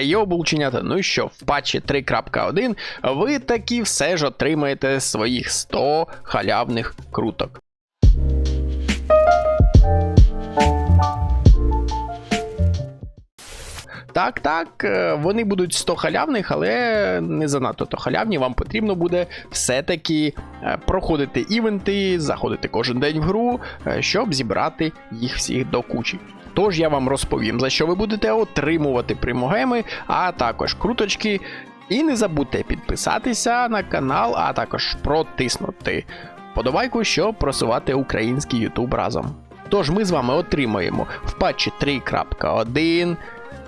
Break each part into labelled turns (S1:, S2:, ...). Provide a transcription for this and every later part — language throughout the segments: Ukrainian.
S1: Йо, булченята, ну що, в патчі 3.1 ви таки все ж отримаєте своїх 100 халявних круток. Так, так, е, вони будуть 100 халявних, але не занадто то халявні. Вам потрібно буде все-таки е, проходити івенти, заходити кожен день в гру, е, щоб зібрати їх всіх до кучі. Тож я вам розповім, за що ви будете отримувати примогеми, а також круточки. І не забудьте підписатися на канал, а також протиснути подобайку, щоб просувати український YouTube разом. Тож ми з вами отримаємо в патчі 3.1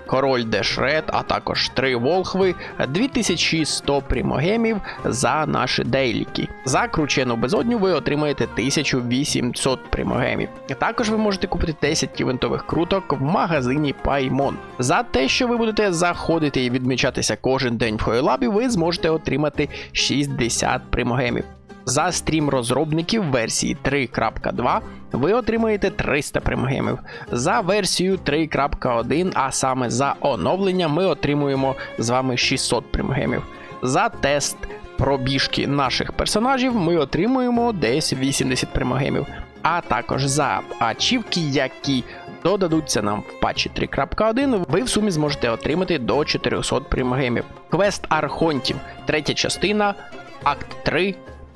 S1: король Дешред, а також 3 волхви, 2100 примогемів за наші дейліки. За кручену безодню ви отримаєте 1800 примогемів. Також ви можете купити 10 івентових круток в магазині Paimon. За те, що ви будете заходити і відмічатися кожен день в Хойлабі, ви зможете отримати 60 примогемів. За стрім розробників версії 3.2 ви отримаєте 300 примгемів. За версію 3.1, а саме за оновлення, ми отримуємо з вами 600 примгемів. За тест пробіжки наших персонажів ми отримуємо десь 80 примгемів. А також за ачівки, які додадуться нам в патчі 3.1, ви в сумі зможете отримати до 400 примгемів. Квест Архонтів, третя частина, акт 3.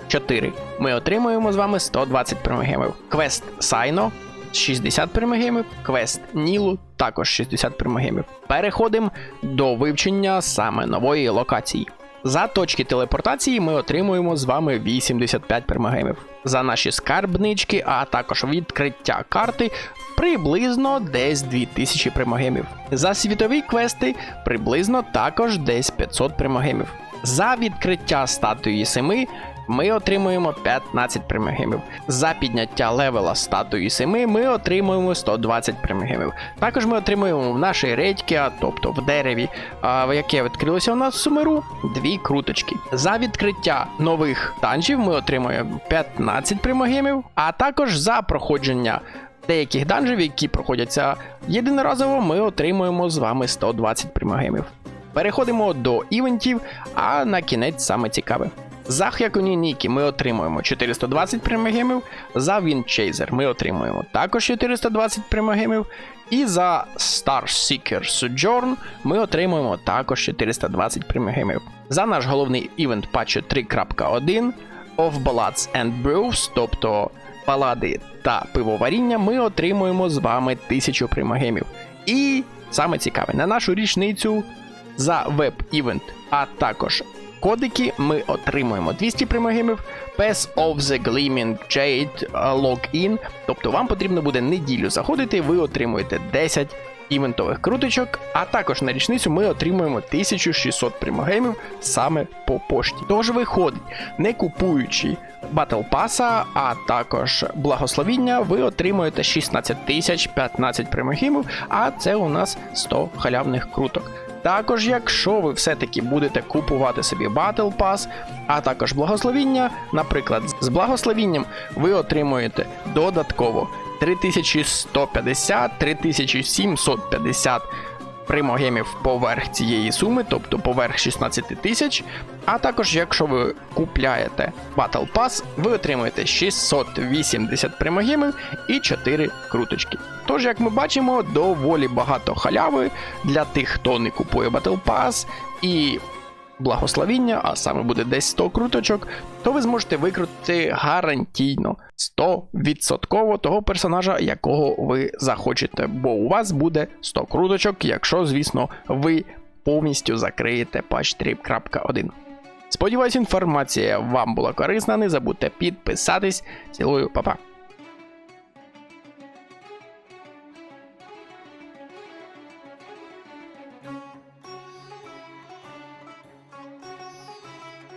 S1: 4. Ми отримуємо з вами 120 примагемів. Квест Сайно 60 примагемів, квест Нілу також 60 примагемів. Переходимо до вивчення саме нової локації. За точки телепортації ми отримуємо з вами 85 примагемів. За наші скарбнички, а також відкриття карти приблизно десь 2000 примагемів. За світові квести приблизно також десь 500 примагемів. За відкриття статуї 7 ми отримуємо 15 примагемів. За підняття левела статуї 7 ми отримуємо 120 примагемів. Також ми отримуємо в нашій редьки, а тобто в дереві, а, яке відкрилося у нас в сумеру, дві круточки. За відкриття нових данжів ми отримуємо 15 примагемів, а також за проходження. Деяких данжів, які проходяться єдиноразово, ми отримуємо з вами 120 примагемів. Переходимо до івентів, а на кінець саме цікаве. За Хякуні Нікі ми отримуємо 420 примагемів, за Windchaser ми отримуємо також 420 примагемів, і за Star Seeker Sojourn ми отримуємо також 420 примагемів. За наш головний івент патчу 3.1 Of Ballads and Brews, тобто балади та пивоваріння, ми отримуємо з вами 1000 примагемів. І саме цікаве, на нашу річницю за веб-івент, а також кодики ми отримуємо 200 примагемів, Pass of the Gleaming Jade Login, тобто вам потрібно буде неділю заходити, ви отримуєте 10 івентових круточок, а також на річницю ми отримуємо 1600 примагемів саме по пошті. Тож виходить, не купуючи Battle Pass, а також благословіння, ви отримуєте 16 тисяч 15 примагемів, а це у нас 100 халявних круток. Також, якщо ви все-таки будете купувати собі Battle Pass, а також благословіння, наприклад, з благословінням ви отримуєте додатково 3150, 3750 примогемів поверх цієї суми, тобто поверх 16 тисяч. А також, якщо ви купляєте Battle Pass, ви отримуєте 680 примогемів і 4 круточки. Тож, як ми бачимо, доволі багато халяви для тих, хто не купує Battle Pass і благословіння, а саме буде десь 100 круточок, то ви зможете викрутити гарантійно 100% того персонажа, якого ви захочете, бо у вас буде 100 круточок, якщо, звісно, ви повністю закриєте патч 3.1. Сподіваюсь, інформація вам була корисна. Не забудьте підписатись. Цілую, па-па.